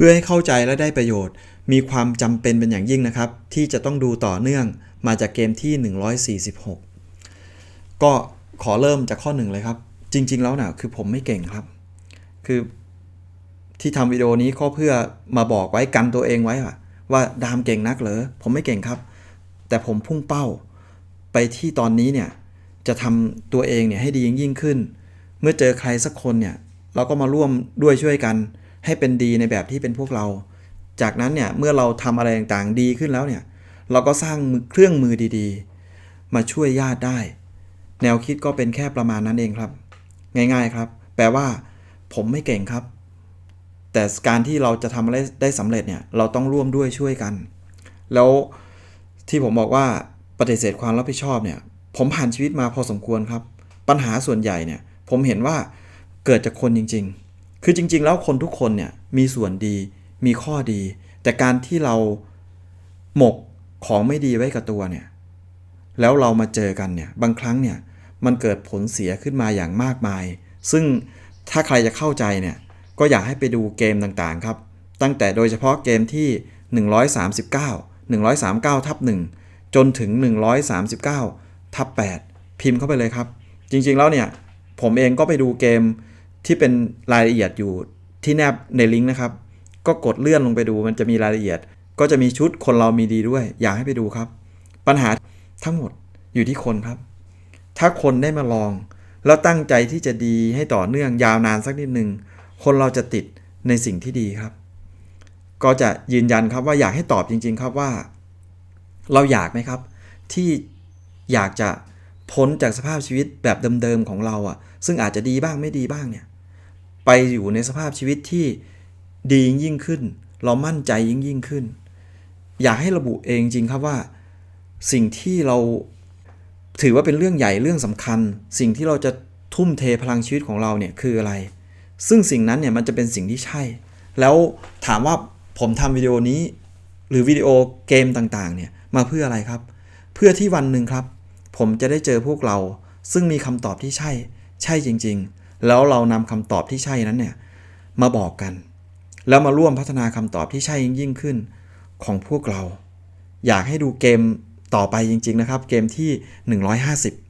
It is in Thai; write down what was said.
พื่อให้เข้าใจและได้ประโยชน์ มีความจำเป็นเป็นอย่างยิ่งนะครับ ที่จะต้องดูต่อเนื่องมาจากเกมที่ 146 ก็ขอเริ่มจากข้อหนึ่งเลยครับ จริง ๆ แล้วนะคือผมไม่เก่งครับ คือที่ทำวิดีโอนี้ก็เพื่อมาบอกไว้กันตัวเองไว้ว่าดามเก่งนักเหรอผมไม่เก่งครับ แต่ผมพุ่งเป้าไปที่ตอนนี้เนี่ยจะทำตัวเองเนี่ยให้ดียิ่งยิ่งขึ้น เมื่อเจอใครสักคนเนี่ยเราก็มาร่วมด้วยช่วยกัน ให้เป็นดีในแบบที่เป็นพวกเรา จากนั้นเนี่ยเมื่อเราทำอะไรต่างๆดีขึ้นแล้วเนี่ยเราก็สร้างเครื่องมือดีๆ มาช่วยญาติได้ แนวคิดก็เป็นแค่ประมาณนั้นเองครับ ง่ายๆครับ แปลว่า ผมไม่เก่งครับ แต่การที่เราจะทำอะไรได้สำเร็จเนี่ยเราต้องร่วมด้วยช่วยกัน แล้วที่ผมบอกว่าปฏิเสธความรับผิดชอบเนี่ย ผมผ่านชีวิตมาพอสมควรครับ ปัญหาส่วนใหญ่เนี่ย ผมเห็นว่าเกิดจากคนจริง ๆ คือจริง ๆ แล้วคนทุกคนเนี่ยมีส่วนดีมีข้อดี แต่การที่เราหมกของไม่ดีไว้กับตัวเนี่ยแล้วเรามาเจอกันเนี่ยบางครั้งเนี่ยมันเกิดผลเสียขึ้นมาอย่างมากมาย ซึ่งถ้าใครจะเข้าใจเนี่ยก็อยากให้ไปดูเกมต่างๆครับ ตั้งแต่โดยเฉพาะเกมที่ 139 139 ทับ 1 จนถึง 139 ทับ 8 พิมพ์เข้าไปเลยครับ จริงๆแล้วเนี่ยผมเองก็ไปดูเกม ที่เป็นรายละเอียดอยู่ที่แนบในลิงก์นะครับ ก็กดเลื่อนลงไปดูมันจะมีรายละเอียด ก็จะมีชุดคนเรามีดีด้วย อยากให้ไปดูครับ ปัญหาทั้งหมดอยู่ที่คนครับ ถ้าคนได้มาลอง แล้วตั้งใจที่จะดีให้ต่อเนื่องยาวนานสักนิดหนึ่งคนเราจะติดในสิ่งที่ดีครับ ก็จะยืนยันครับว่าอยากให้ตอบจริง ๆ ครับว่า เราอยากไหมครับ ที่อยากจะ พ้นจากสภาพชีวิตแบบเดิมๆของเราอะ่ะ ซึ่งอาจจะดีบ้างไม่ดีบ้างเนี่ย ไปอยู่ในสภาพชีวิตที่ดียิ่งขึ้น เรามั่นใจยิ่งยิ่งขึ้น อยากให้ระบุเองจริงครับว่า สิ่งที่เราถือว่าเป็นเรื่องใหญ่เรื่องสำคัญ สิ่งที่เราจะทุ่มเทพลังชีวิตของเราเนี่ยคืออะไร ซึ่งสิ่งนั้นเนี่ยมันจะเป็นสิ่งที่ใช่ แล้วถามว่าผมทำวิดีโอนี้ หรือวิดีโอเกมต่างๆเนี่ยมาเพื่ออะไรครับ เพื่อที่วันหนึ่งครับ ผมจะได้เจอพวกเรา ซึ่งมีคำตอบที่ใช่ ใช่จริง ๆ แล้วเรานำคำตอบที่ใช่นั้นเนี่ยมาบอกกัน แล้วมาร่วมพัฒนาคำตอบที่ใช่ยิ่งยิ่งขึ้น ของพวกเรา อยากให้ดูเกมต่อไปจริง ๆ นะครับ เกมที่ 150